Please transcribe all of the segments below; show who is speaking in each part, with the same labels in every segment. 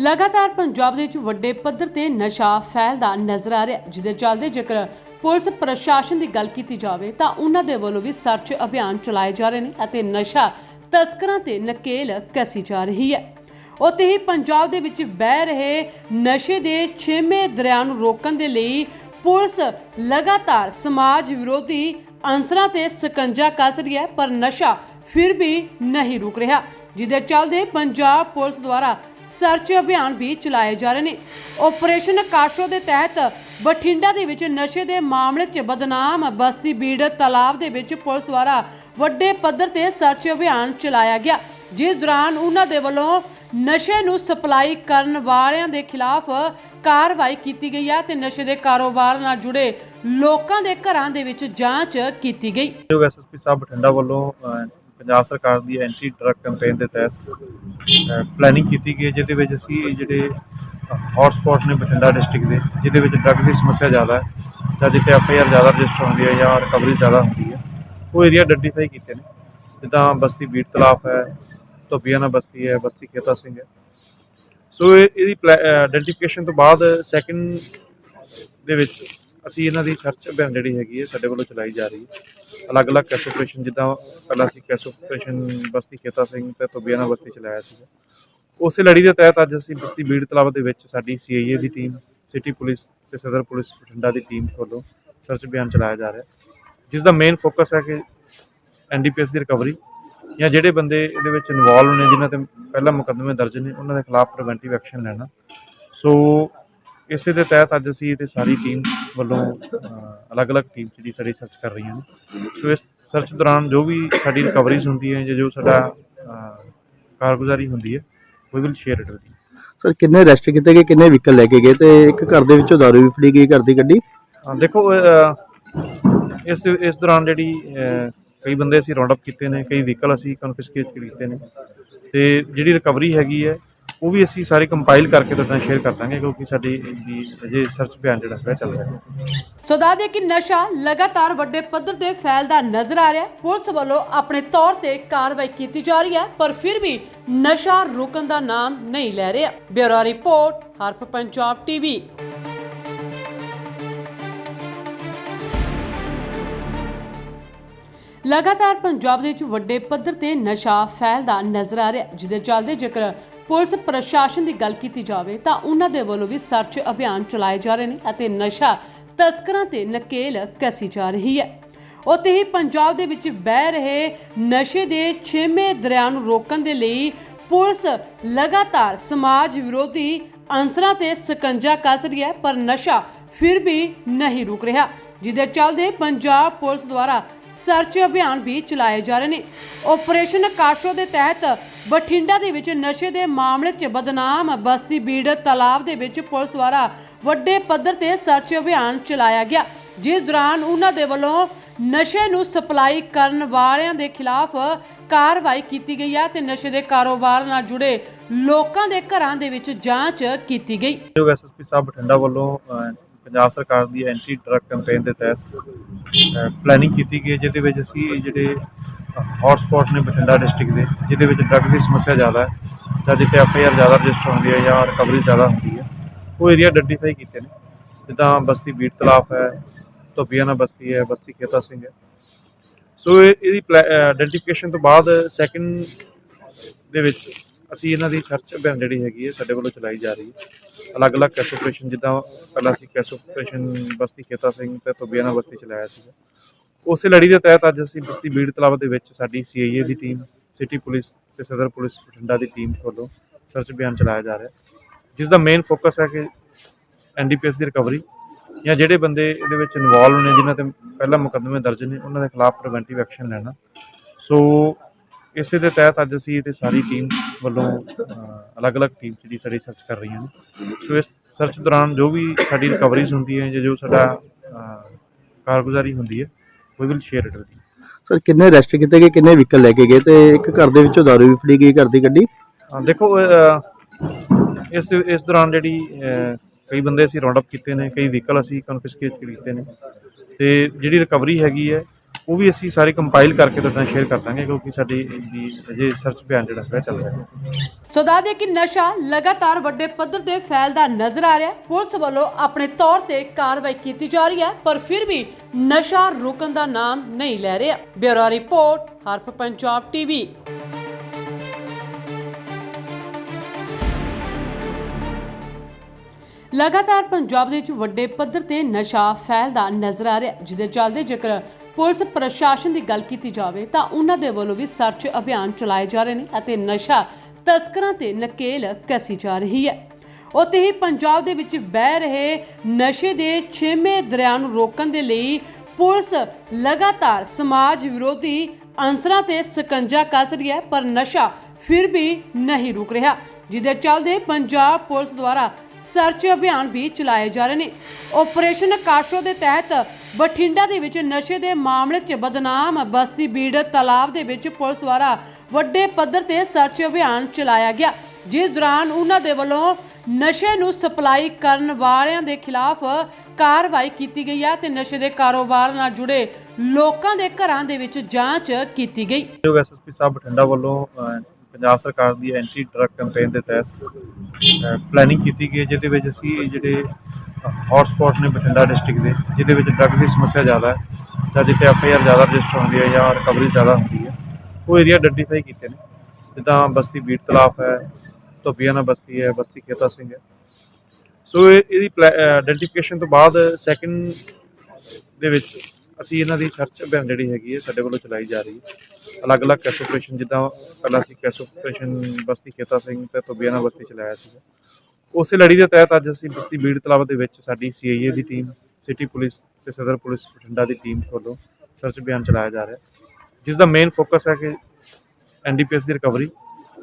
Speaker 1: ਲਗਾਤਾਰ ਪੰਜਾਬ ਦੇ ਵਿੱਚ ਵੱਡੇ ਪੱਧਰ ਤੇ ਨਸ਼ਾ ਫੈਲਦਾ ਨਜ਼ਰ ਆ ਰਿਹਾ ਜਿਹਦੇ ਚੱਲਦੇ ਜੇਕਰ ਪੁਲਿਸ ਪ੍ਰਸ਼ਾਸਨ ਦੀ ਗੱਲ ਕੀਤੀ ਜਾਵੇ ਤਾਂ ਉਹਨਾਂ ਦੇ ਵੱਲੋਂ ਵੀ ਸਰਚ ਅਭਿਆਨ ਚਲਾਏ ਜਾ ਰਹੇ ਨੇ ਅਤੇ ਨਸ਼ਾ ਤਸਕਰਾਂ ਤੇ ਨਕੇਲ ਕਸੀ ਜਾ ਰਹੀ ਹੈ। ਉੱਥੇ ਹੀ ਪੰਜਾਬ ਦੇ ਵਿੱਚ ਵਹਿ ਰਹੇ ਨਸ਼ੇ ਦੇ ਛੇਵੇਂ ਦਰਿਆ ਨੂੰ ਰੋਕਣ ਦੇ ਲਈ ਪੁਲਿਸ ਲਗਾਤਾਰ ਸਮਾਜ ਵਿਰੋਧੀ ਅੰਸਰਾਂ ਤੇ ਸਕੰਜਾ ਕੱਸ ਰਹੀ ਹੈ, ਪਰ ਨਸ਼ਾ ਫਿਰ ਵੀ ਨਹੀਂ ਰੁਕ ਰਿਹਾ। ਜਿਹਦੇ ਚੱਲਦੇ ਪੰਜਾਬ ਪੁਲਿਸ ਦੁਆਰਾ ਸਰਚ ਅਭਿਆਨ ਵੀ ਚਲਾਏ ਜਾ ਰਹੇ ਨੇ। ਆਪਰੇਸ਼ਨ ਕਾਸ਼ੋ ਦੇ ਤਹਿਤ ਬਠਿੰਡਾ ਦੇ ਵਿੱਚ ਨਸ਼ੇ ਦੇ ਮਾਮਲੇ 'ਚ ਬਦਨਾਮ, ਬਸਤੀ ਬੀੜ ਤਲਾਬ ਦੇ ਵਿੱਚ ਪੁਲਿਸ ਦੁਆਰਾ ਵੱਡੇ ਪੱਧਰ ਤੇ ਸਰਚ ਅਭਿਆਨ ਚਲਾਇਆ ਗਿਆ, ਜਿਸ ਦੌਰਾਨ ਉਹਨਾਂ ਦੇ ਵੱਲੋਂ ਨਸ਼ੇ ਨੂੰ ਸਪਲਾਈ ਕਰਨ ਵਾਲਿਆਂ ਦੇ ਖਿਲਾਫ ਕਾਰਵਾਈ ਕੀਤੀ ਗਈ ਹੈ ਤੇ ਨਸ਼ੇ ਦੇ ਕਾਰੋਬਾਰ ਨਾਲ ਜੁੜੇ ਲੋਕਾਂ ਦੇ ਘਰਾਂ ਦੇ ਵਿੱਚ ਜਾਂਚ ਕੀਤੀ ਗਈ।
Speaker 2: ਜੋ ਐਸਐਸਪੀ ਸਾਹਿਬ ਬਠਿੰਡਾ ਵੱਲੋਂ ਪੰਜਾਬ ਸਰਕਾਰ ਦੀ ਐਂਟੀ ਡਰੱਗ ਕੈਂਪੇਨ ਦੇ ਤਹਿਤ ਪਲੈਨਿੰਗ ਕੀਤੀ ਗਈ ਹੈ, ਜਿਹਦੇ ਵਿੱਚ ਅਸੀਂ ਜਿਹੜੇ ਹੌਟ ਸਪੌਟ ਨੇ ਬਠਿੰਡਾ ਡਿਸਟ੍ਰਿਕਟ ਦੇ ਜਿਹਦੇ ਵਿੱਚ ਡਰੱਗ ਦੀ ਸਮੱਸਿਆ ਜ਼ਿਆਦਾ ਹੈ ਜਾਂ ਜਿੱਥੇ ਐਫਆਈਆਰ ਜ਼ਿਆਦਾ ਰਜਿਸਟਰ ਹੁੰਦੀ ਹੈ ਜਾਂ ਰਿਕਵਰੀ ਜ਼ਿਆਦਾ ਹੁੰਦੀ ਹੈ ਉਹ ਏਰੀਆ ਆਈਡੈਂਟੀਫਾਈ ਕੀਤੇ ਨੇ। ਜਿੱਦਾਂ ਬਸਤੀ ਬੀੜ ਤਲਾਫ ਹੈ ਧੋਬੀਆਣਾ ਬਸਤੀ ਹੈ ਬਸਤੀ ਖੇਤਾ ਸਿੰਘ ਹੈ। ਸੋ ਇਹ- ਇਹਦੀ ਆਇਡੈਂਟੀਫਿਕੇਸ਼ਨ ਤੋਂ ਬਾਅਦ ਸੈਕਿੰਡ ਦੇ ਵਿੱਚ ਅਸੀਂ ਇਹਨਾਂ ਦੀ ਸਰਚ ਅਭਿਆਨ ਜਿਹੜੀ ਹੈਗੀ ਹੈ ਸਾਡੇ ਵੱਲੋਂ ਚਲਾਈ ਜਾ ਰਹੀ ਹੈ। ਅਲੱਗ-ਅਲੱਗ ਕੈਸ਼ ਆਪਰੇਸ਼ਨ ਜਿੱਦਾਂ ਪਹਿਲਾਂ ਅਸੀਂ ਕੈਸ਼ ਆਪਰੇਸ਼ਨ ਬਸਤੀ ਖੇਤਾ ਸਿੰਘ ਤੇ ਧੋਬੀਆਣਾ ਬਸਤੀ ਚਲਾਇਆ ਸੀ ਉਸੇ ਲੜੀ ਦੇ ਤਹਿਤ ਅੱਜ ਅਸੀਂ ਬਸਤੀ ਬੀੜ ਤਲਾਬ ਦੇ ਵਿੱਚ ਸਾਡੀ ਸੀਆਈਏ ਦੀ ਟੀਮ ਸਿਟੀ ਪੁਲਿਸ ਤੇ ਸਦਰ ਪੁਲਿਸ ਬਠਿੰਡਾ ਦੀ ਟੀਮ ਵੱਲੋਂ ਸਰਚ ਅਭਿਆਨ ਚਲਾਇਆ ਜਾ ਰਿਹਾ। ਜਿਸ ਦਾ ਮੇਨ ਫੋਕਸ ਹੈ ਕਿ ਐਨਡੀਪੀਐਸ ਦੀ ਰਿਕਵਰੀ ਜਾਂ ਜਿਹੜੇ ਬੰਦੇ ਇਹਦੇ ਵਿੱਚ ਇਨਵੋਲਵ ਨੇ, ਜਿਨ੍ਹਾਂ ਤੇ ਪਹਿਲਾਂ ਮੁਕੱਦਮੇ ਦਰਜ ਨੇ, ਉਹਨਾਂ ਦੇ ਖਿਲਾਫ ਪ੍ਰੀਵੈਂਟਿਵ ਐਕਸ਼ਨ ਲੈਣਾ। ਸੋ ਇਸੇ ਦੇ ਤਹਿਤ ਅੱਜ ਅਸੀਂ ਤੇ ਸਾਰੀ ਟੀਮ ਵੱਲੋਂ ਅਲੱਗ-ਅਲੱਗ ਟੀਮ ਜਿਹੜੀ ਸਾਡੀ ਸਰਚ ਕਰ ਰਹੀਆਂ ਨੇ। ਸੋ ਇਸ ਸਰਚ ਦੌਰਾਨ ਜੋ ਵੀ ਸਾਡੀ ਰਿਕਵਰੀਜ਼ ਹੁੰਦੀ ਹੈ ਜਾਂ ਜੋ ਸਾਡਾ ਕਾਰਗੁਜ਼ਾਰੀ ਹੁੰਦੀ ਹੈ we will share it with you
Speaker 3: sir ਕਿੰਨੇ ਅਰੈਸਟ ਕੀਤੇ ਗਏ ਕਿੰਨੇ ਵਹੀਕਲ ਲੈ ਕੇ ਗਏ ਤੇ ਇੱਕ ਘਰ ਦੇ ਵਿੱਚੋਂ ਦਾਰੂ ਵੀ ਫੜੀ ਗਈ ਘਰ ਦੀ ਗੱਡੀ?
Speaker 2: ਹਾਂ ਦੇਖੋ ਇਸ ਇਸ ਦੌਰਾਨ ਜਿਹੜੀ ਕਈ ਬੰਦੇ ਅਸੀਂ ਰਾਉਂਡ ਅਪ ਕੀਤੇ ਨੇ ਕਈ ਵਹੀਕਲ ਅਸੀਂ ਕਨਫਿਸਕੇਟ ਕੀਤੇ ਨੇ। ਤੇ ਜਿਹੜੀ ਰਿਕਵਰੀ ਹੈਗੀ ਹੈ ਉਹ ਵੀ ਅਸੀਂ ਸਾਰੀ ਕੰਪਾਈਲ ਕਰਕੇ ਤੁਹਾਡੇ ਨਾਲ ਸ਼ੇਅਰ ਕਰ ਦਾਂਗੇ ਕਿਉਂਕਿ ਸਾਡੀ ਦੀ ਅਜੇ ਸਰਚ ਅਭਿਆਨ ਜਿਹੜਾ ਹੈ ਚੱਲ ਰਿਹਾ ਹੈ।
Speaker 1: ਸੋ ਦੱਸ ਕਿ ਨਸ਼ਾ ਲਗਾਤਾਰ ਵੱਡੇ ਪੱਧਰ ਤੇ ਫੈਲਦਾ ਨਜ਼ਰ ਆ ਰਿਹਾ ਹੈ। ਪੁਲਿਸ ਵੱਲੋਂ ਆਪਣੇ ਤੌਰ ਤੇ ਕਾਰਵਾਈ ਕੀਤੀ ਜਾ ਰਹੀ ਹੈ ਪਰ ਫਿਰ ਵੀ ਨਸ਼ਾ ਰੁਕਣ ਦਾ ਨਾਮ ਨਹੀਂ ਲੈ ਰਿਹਾ। ਬਿਊਰੋ ਰਿਪੋਰਟ ਹਰਪ ਪੰਜਾਬ ਟੀਵੀ। ਲਗਾਤਾਰ ਪੰਜਾਬ ਦੇ ਵਿੱਚ ਵੱਡੇ ਪੱਧਰ ਤੇ ਨਸ਼ਾ ਫੈਲਦਾ ਨਜ਼ਰ ਆ ਰਿਹਾ ਹੈ, ਜਿਹਦੇ ਚੱਲਦੇ ਜੇਕਰ ਪੁਲਿਸ ਪ੍ਰਸ਼ਾਸਨ ਦੀ ਗੱਲ ਕੀਤੀ ਜਾਵੇ ਤਾਂ ਉਹਨਾਂ ਦੇ ਵੱਲੋਂ ਵੀ ਸਰਚ ਅਭਿਆਨ ਚਲਾਏ ਜਾ ਰਹੇ ਨੇ ਅਤੇ ਨਸ਼ਾ ਤਸਕਰਾਂ ਤੇ ਨਕੇਲ ਕਸੀ ਜਾ ਰਹੀ ਹੈ। ਉੱਥੇ ਹੀ ਪੰਜਾਬ ਦੇ ਵਿੱਚ ਵਹਿ ਰਹੇ ਨਸ਼ੇ ਦੇ ਛੇਵੇਂ ਦਰਿਆ ਨੂੰ ਰੋਕਣ ਦੇ ਲਈ ਪੁਲਿਸ ਲਗਾਤਾਰ ਸਮਾਜ ਵਿਰੋਧੀ ਅੰਸਰਾਂ ਤੇ ਸਕੰਜਾ ਕੱਸ ਰਹੀ ਹੈ, ਪਰ ਨਸ਼ਾ ਫਿਰ ਵੀ ਨਹੀਂ ਰੁਕ ਰਿਹਾ। ਜਿਹਦੇ ਚੱਲਦੇ ਪੰਜਾਬ ਪੁਲਿਸ ਦੁਆਰਾ ਸਰਚ ਅਭਿਆਨ ਵੀ ਚਲਾਏ ਜਾ ਰਹੇ ਨੇ। ਆਪਰੇਸ਼ਨ ਕਾਸ਼ੋ ਦੇ ਤਹਿਤ ਬਠਿੰਡਾ ਦੇ ਵਿੱਚ ਨਸ਼ੇ ਦੇ ਮਾਮਲੇ 'ਚ ਬਦਨਾਮ, ਬਸਤੀ ਬੀੜ ਤਲਾਬ ਦੇ ਵਿੱਚ ਪੁਲਿਸ ਦੁਆਰਾ ਵੱਡੇ ਪੱਧਰ ਤੇ ਸਰਚ ਅਭਿਆਨ ਚਲਾਇਆ ਗਿਆ। ਜਿਸ ਦੌਰਾਨ ਉਹਨਾਂ ਦੇ ਵੱਲੋਂ ਨਸ਼ੇ ਨੂੰ ਸਪਲਾਈ ਕਰਨ ਵਾਲਿਆਂ ਦੇ ਖਿਲਾਫ ਕਾਰਵਾਈ ਕੀਤੀ ਗਈ ਹੈ ਤੇ ਨਸ਼ੇ ਦੇ ਕਾਰੋਬਾਰ ਨਾਲ ਜੁੜੇ ਲੋਕਾਂ ਦੇ ਘਰਾਂ ਦੇ ਵਿੱਚ ਜਾਂਚ ਕੀਤੀ ਗਈ।
Speaker 2: ਜੋ ਐਸਐਸਪੀ ਸਾਹਿਬ ਬਠਿੰਡਾ ਵੱਲੋਂ ਪੰਜਾਬ ਸਰਕਾਰ ਦੀ ਐਂਟੀ ਡਰੱਗ ਕੈਂਪੇਨ ਦੇ ਤਹਿਤ ਪਲੈਨਿੰਗ ਕੀਤੀ ਗਈ ਜਿਹਦੇ ਵਿੱਚ ਅਸੀਂ ਜਿਹੜੇ ਹੌਟ ਸਪੌਟ ਨੇ ਬਠਿੰਡਾ ਡਿਸਟ੍ਰਿਕਟ ਦੇ, ਜਿਹਦੇ ਵਿੱਚ ਡਰੱਗ ਦੀ ਸਮੱਸਿਆ ਜ਼ਿਆਦਾ ਹੈ, ਜਾਂ ਜਿੱਥੇ ਐਫਆਈਆਰ ਜ਼ਿਆਦਾ ਰਜਿਸਟਰ ਹੁੰਦੀ ਹੈ ਜਾਂ ਰਿਕਵਰੀ ਜ਼ਿਆਦਾ ਹੁੰਦੀ ਹੈ, ਉਹ ਏਰੀਆ ਆਈਡੈਂਟੀਫਾਈ ਕੀਤੇ ਨੇ। ਜਿੱਦਾਂ ਬਸਤੀ ਬੀੜ ਤਲਾਫ ਹੈ ਧੋਬੀਆਣਾ ਬਸਤੀ ਹੈ, ਬਸਤੀ ਖੇਤਾ ਸਿੰਘ ਹੈ। ਸੋ ਇਹ- ਇਹਦੀ ਆਇਡੈਂਟੀਫਿਕੇਸ਼ਨ ਤੋਂ ਬਾਅਦ ਸੈਕਿੰਡ ਦੇ ਵਿੱਚ ਅਸੀਂ ਇਹਨਾਂ ਦੀ ਸਰਚ ਅਭਿਆਨ ਜਿਹੜੀ ਹੈਗੀ ਹੈ ਸਾਡੇ ਵੱਲੋਂ ਚਲਾਈ ਜਾ ਰਹੀ ਹੈ। ਅਲੱਗ-ਅਲੱਗ ਕੈਸ਼ ਆਪਰੇਸ਼ਨ ਜਿੱਦਾਂ ਪਹਿਲਾਂ ਅਸੀਂ ਕੈਸ਼ ਆਪਰੇਸ਼ਨ ਬਸਤੀ ਖੇਤਾ ਸਿੰਘ ਤੇ ਧੋਬੀਆਣਾ ਬਸਤੀ ਚਲਾਇਆ ਸੀ ਉਸੇ ਲੜੀ ਦੇ ਤਹਿਤ ਅੱਜ ਅਸੀਂ ਬਸਤੀ ਬੀੜ ਤਲਾਬ ਦੇ ਵਿੱਚ ਸਾਡੀ ਸੀਆਈਏ ਦੀ ਟੀਮ ਸਿਟੀ ਪੁਲਿਸ ਤੇ ਸਦਰ ਪੁਲਿਸ ਬਠਿੰਡਾ ਦੀ ਟੀਮ ਵੱਲੋਂ ਸਰਚ ਅਭਿਆਨ ਚਲਾਇਆ ਜਾ ਰਿਹਾ ਜਿਸ ਦਾ ਮੇਨ ਫੋਕਸ ਹੈ ਕਿ ਐਨਡੀਪੀਐਸ ਦੀ ਰਿਕਵਰੀ ਜਾਂ ਜਿਹੜੇ ਬੰਦੇ ਇਹਦੇ ਵਿੱਚ ਇਨਵੋਲਵ ਨੇ, ਜਿਨ੍ਹਾਂ ਤੇ ਪਹਿਲਾਂ ਮੁਕੱਦਮੇ ਦਰਜ ਨੇ, ਉਹਨਾਂ ਦੇ ਖਿਲਾਫ ਪ੍ਰੀਵੈਂਟਿਵ ਐਕਸ਼ਨ ਲੈਣਾ। ਸੋ ਇਸੇ ਦੇ ਤਹਿਤ ਅੱਜ ਅਸੀਂ ਤੇ ਸਾਰੀ ਟੀਮ ਵੱਲੋਂ ਅਲੱਗ-ਅਲੱਗ ਟੀਮ ਜਿਹੜੀ ਸਾਡੀ ਸਰਚ ਕਰ ਰਹੀਆਂ ਨੇ। ਸੋ ਇਸ ਸਰਚ ਦੌਰਾਨ ਜੋ ਵੀ ਸਾਡੀ ਰਿਕਵਰੀਜ਼ ਹੁੰਦੀ ਹੈ ਜਾਂ ਜੋ ਸਾਡਾ ਕਾਰਗੁਜ਼ਾਰੀ ਹੁੰਦੀ ਹੈ we will share it with you
Speaker 3: sir ਕਿੰਨੇ ਅਰੈਸਟ ਕੀਤੇ ਗਏ ਕਿੰਨੇ ਵਹੀਕਲ ਲੈ ਕੇ ਗਏ ਤੇ ਇੱਕ ਘਰ ਦੇ ਵਿੱਚੋਂ ਦਾਰੂ ਵੀ ਫੜੀ ਗਈ ਘਰ ਦੀ ਗੱਡੀ?
Speaker 2: ਹਾਂ ਦੇਖੋ ਇਸ ਇਸ ਦੌਰਾਨ ਜਿਹੜੀ ਕਈ ਬੰਦੇ ਅਸੀਂ ਰਾਉਂਡ ਅਪ ਕੀਤੇ ਨੇ ਕਈ ਵਹੀਕਲ ਅਸੀਂ ਕਨਫਿਸਕੇਟ ਕੀਤੇ ਨੇ। ਤੇ ਜਿਹੜੀ ਰਿਕਵਰੀ ਹੈਗੀ ਹੈ ਉਹ ਵੀ ਅਸੀਂ ਸਾਰੇ ਕੰਪਾਈਲ ਕਰਕੇ ਤੁਹਾਡੇ ਨਾਲ ਸ਼ੇਅਰ ਕਰ ਦਾਂਗੇ ਕਿਉਂਕਿ ਸਾਡੀ ਦੀ ਅਜੇ ਸਰਚ ਅਭਿਆਨ ਜਿਹੜਾ ਹੈ ਚੱਲ ਰਿਹਾ ਹੈ।
Speaker 1: ਸੋ ਦੱਸ ਕਿ ਨਸ਼ਾ ਲਗਾਤਾਰ ਵੱਡੇ ਪੱਧਰ ਤੇ ਫੈਲਦਾ ਨਜ਼ਰ ਆ ਰਿਹਾ ਹੈ। ਪੁਲਿਸ ਵੱਲੋਂ ਆਪਣੇ ਤੌਰ ਤੇ ਕਾਰਵਾਈ ਕੀਤੀ ਜਾ ਰਹੀ ਹੈ ਪਰ ਫਿਰ ਵੀ ਨਸ਼ਾ ਰੁਕਣ ਦਾ ਨਾਮ ਨਹੀਂ ਲੈ ਰਿਹਾ। ਬਿਊਰੋ ਰਿਪੋਰਟ ਹਰਪ ਪੰਜਾਬ ਟੀਵੀ। ਲਗਾਤਾਰ ਪੰਜਾਬ ਦੇ ਵਿੱਚ ਵੱਡੇ ਪੱਧਰ ਤੇ ਨਸ਼ਾ ਫੈਲਦਾ ਨਜ਼ਰ ਆ ਰਿਹਾ ਹੈ, ਜਿਹਦੇ ਚੱਲਦੇ ਜੇਕਰ ਪੁਲਿਸ ਪ੍ਰਸ਼ਾਸਨ ਦੀ ਗੱਲ ਕੀਤੀ ਜਾਵੇ ਤਾਂ ਉਹਨਾਂ ਦੇ ਵੱਲੋਂ ਵੀ ਸਰਚ ਅਭਿਆਨ ਚਲਾਏ ਜਾ ਰਹੇ ਨੇ ਅਤੇ ਨਸ਼ਾ ਤਸਕਰਾਂ ਤੇ ਨਕੇਲ ਕਸੀ ਜਾ ਰਹੀ ਹੈ। ਉੱਥੇ ਹੀ ਪੰਜਾਬ ਦੇ ਵਿੱਚ ਬਹਿ ਰਹੇ ਨਸ਼ੇ ਦੇ ਛੇਵੇਂ ਦਰਿਆ ਨੂੰ ਰੋਕਣ ਦੇ ਲਈ ਪੁਲਿਸ ਲਗਾਤਾਰ ਸਮਾਜ ਵਿਰੋਧੀ ਅਨਸਰਾਂ ਤੇ ਸਕੰਜਾ ਕੱਸ ਰਹੀ ਹੈ, ਪਰ ਨਸ਼ਾ ਫਿਰ ਵੀ ਨਹੀਂ ਰੁਕ ਰਿਹਾ। ਜਿਹਦੇ ਚੱਲਦੇ ਪੰਜਾਬ ਪੁਲਿਸ ਦੁਆਰਾ ਸਰਚ ਅਭਿਆਨ ਵੀ ਚਲਾਏ ਜਾ ਰਹੇ ਨੇ। ਆਪਰੇਸ਼ਨ ਕਾਸ਼ੋ ਦੇ ਤਹਿਤ ਬਠਿੰਡਾ ਦੇ ਵਿੱਚ ਨਸ਼ੇ ਦੇ ਮਾਮਲੇ 'ਚ ਬਦਨਾਮ, ਬਸਤੀ ਬੀੜ ਤਲਾਬ ਦੇ ਵਿੱਚ ਪੁਲਿਸ ਦੁਆਰਾ ਵੱਡੇ ਪੱਧਰ ਤੇ ਸਰਚ ਅਭਿਆਨ ਚਲਾਇਆ ਗਿਆ, ਜਿਸ ਦੌਰਾਨ ਉਹਨਾਂ ਦੇ ਵੱਲੋਂ ਨਸ਼ੇ ਨੂੰ ਸਪਲਾਈ ਕਰਨ ਵਾਲਿਆਂ ਦੇ ਖਿਲਾਫ ਕਾਰਵਾਈ ਕੀਤੀ ਗਈ ਹੈ ਤੇ ਨਸ਼ੇ ਦੇ ਕਾਰੋਬਾਰ ਨਾਲ ਜੁੜੇ ਲੋਕਾਂ ਦੇ ਘਰਾਂ ਦੇ ਵਿੱਚ ਜਾਂਚ ਕੀਤੀ ਗਈ।
Speaker 2: ਐਸਐਸਪੀ ਸਾਹਿਬ ਬਠਿੰਡਾ ਵੱਲੋਂ ਪੰਜਾਬ ਸਰਕਾਰ ਦੀ ਐਂਟੀ ਡਰੱਗ ਕੈਂਪੇਨ ਦੇ ਤਹਿਤ ਪਲੈਨਿੰਗ ਕੀਤੀ ਗਈ ਹੈ, ਜਿਹਦੇ ਵਿੱਚ ਅਸੀਂ ਜਿਹੜੇ ਹੌਟ ਸਪੌਟ ਨੇ ਬਠਿੰਡਾ ਡਿਸਟ੍ਰਿਕਟ ਦੇ ਜਿਹਦੇ ਵਿੱਚ ਡਰੱਗ ਦੀ ਸਮੱਸਿਆ ਜ਼ਿਆਦਾ ਹੈ ਜਾਂ ਜਿੱਥੇ ਐਫਆਈਆਰ ਜ਼ਿਆਦਾ ਰਜਿਸਟਰ ਹੁੰਦੀ ਹੈ ਜਾਂ ਰਿਕਵਰੀ ਜ਼ਿਆਦਾ ਹੁੰਦੀ ਹੈ ਉਹ ਏਰੀਆ ਆਈਡੈਂਟੀਫਾਈ ਕੀਤੇ ਨੇ। ਜਿੱਦਾਂ ਬਸਤੀ ਬੀੜ ਤਲਾਫ ਹੈ ਧੋਬੀਆਣਾ ਬਸਤੀ ਹੈ ਬਸਤੀ ਖੇਤਾ ਸਿੰਘ ਹੈ। ਸੋ ਇਹ- ਇਹਦੀ ਆਇਡੈਂਟੀਫਿਕੇਸ਼ਨ ਤੋਂ ਬਾਅਦ ਸੈਕੰਡ ਦੇ ਵਿੱਚ ਅਸੀਂ ਇਹਨਾਂ ਦੀ ਸਰਚ ਅਭਿਆਨ ਜਿਹੜੀ ਹੈਗੀ ਹੈ ਸਾਡੇ ਵੱਲੋਂ ਚਲਾਈ ਜਾ ਰਹੀ ਹੈ। ਅਲੱਗ-ਅਲੱਗ ਕੈਸ ਆਪਰੇਸ਼ਨ ਜਿੱਦਾਂ ਪਹਿਲਾਂ ਅਸੀਂ ਕੈਸ ਆਪਰੇਸ਼ਨ ਬਸਤੀ ਖੇਤਾ ਸਿੰਘ ਤੇ ਧੋਬੀਆਣਾ ਬਸਤੀ ਚਲਾਇਆ ਸੀ ਉਸੇ ਲੜੀ ਦੇ ਤਹਿਤ ਅੱਜ ਅਸੀਂ ਬਸਤੀ ਬੀੜ ਤਲਾਬ ਦੇ ਵਿੱਚ ਸਾਡੀ ਸੀਆਈਏ ਦੀ ਟੀਮ ਸਿਟੀ ਪੁਲਿਸ ਤੇ ਸਦਰ ਪੁਲਿਸ ਬਠਿੰਡਾ ਦੀ ਟੀਮ ਵੱਲੋਂ ਸਰਚ ਅਭਿਆਨ ਚਲਾਇਆ ਜਾ ਰਿਹਾ। ਜਿਸ ਦਾ ਮੇਨ ਫੋਕਸ ਹੈ ਕਿ ਐਨਡੀਪੀਐਸ ਦੀ ਰਿਕਵਰੀ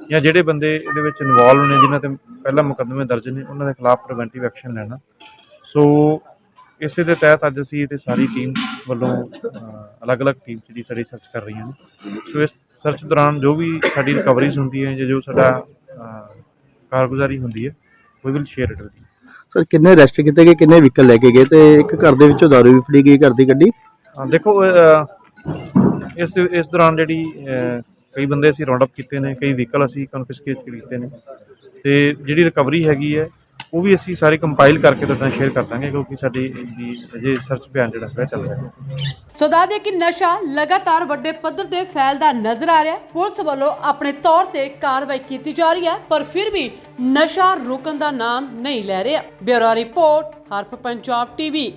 Speaker 2: ਜਾਂ ਜਿਹੜੇ ਬੰਦੇ ਇਹਦੇ ਵਿੱਚ ਇਨਵੋਲਵ ਨੇ, ਜਿਨ੍ਹਾਂ ਤੇ ਪਹਿਲਾਂ ਮੁਕੱਦਮੇ ਦਰਜ ਨੇ, ਉਹਨਾਂ ਦੇ ਖਿਲਾਫ ਪ੍ਰੀਵੈਂਟਿਵ ਐਕਸ਼ਨ ਲੈਣਾ। ਸੋ ਇਸੇ ਦੇ ਤਹਿਤ ਅੱਜ ਅਸੀਂ ਤੇ ਸਾਰੀ ਟੀਮ ਵੱਲੋਂ ਅਲੱਗ-ਅਲੱਗ ਟੀਮ ਜਿਹੜੀ ਸਾਡੀ ਸਰਚ ਕਰ ਰਹੀਆਂ ਨੇ। ਸੋ ਇਸ ਸਰਚ ਦੌਰਾਨ ਜੋ ਵੀ ਸਾਡੀ ਰਿਕਵਰੀਜ਼ ਹੁੰਦੀ ਹੈ ਜਾਂ ਜੋ ਸਾਡਾ ਕਾਰਗੁਜ਼ਾਰੀ ਹੁੰਦੀ ਹੈ we will share it with you
Speaker 3: sir ਕਿੰਨੇ ਅਰੈਸਟ ਕੀਤੇ ਗਏ ਕਿੰਨੇ ਵਹੀਕਲ ਲੈ ਕੇ ਗਏ ਤੇ ਇੱਕ ਘਰ ਦੇ ਵਿੱਚੋਂ ਦਾਰੂ ਵੀ ਫੜੀ ਗਈ ਘਰ ਦੀ ਗੱਡੀ?
Speaker 2: ਹਾਂ ਦੇਖੋ ਇਸ ਇਸ ਦੌਰਾਨ ਜਿਹੜੀ ਕਈ ਬੰਦੇ ਅਸੀਂ ਰਾਉਂਡ ਅਪ ਕੀਤੇ ਨੇ ਕਈ ਵਹੀਕਲ ਅਸੀਂ ਕਨਫਿਸਕੇਟ ਕੀਤੇ ਨੇ। ਤੇ ਜਿਹੜੀ ਰਿਕਵਰੀ ਹੈਗੀ ਹੈ ਉਹ ਵੀ ਅਸੀਂ ਸਾਰੇ ਕੰਪਾਈਲ ਕਰਕੇ ਤੁਹਾਡੇ ਨਾਲ ਸ਼ੇਅਰ ਕਰ ਦਾਂਗੇ ਕਿਉਂਕਿ ਸਾਡੀ ਦੀ ਅਜੇ ਸਰਚ ਅਭਿਆਨ ਜਿਹੜਾ ਹੈ ਚੱਲ ਰਿਹਾ ਹੈ।
Speaker 1: ਸੋ ਦੱਸ ਕਿ ਨਸ਼ਾ ਲਗਾਤਾਰ ਵੱਡੇ ਪੱਧਰ ਤੇ ਫੈਲਦਾ ਨਜ਼ਰ ਆ ਰਿਹਾ ਹੈ। ਪੁਲਿਸ ਵੱਲੋਂ ਆਪਣੇ ਤੌਰ ਤੇ ਕਾਰਵਾਈ ਕੀਤੀ ਜਾ ਰਹੀ ਹੈ, ਪਰ ਫਿਰ ਵੀ ਨਸ਼ਾ ਰੁਕਣ ਦਾ ਨਾਮ ਨਹੀਂ ਲੈ ਰਿਹਾ। ਬਿਊਰੋ ਰਿਪੋਰਟ, ਹਰਪ ਪੰਜਾਬ ਟੀਵੀ।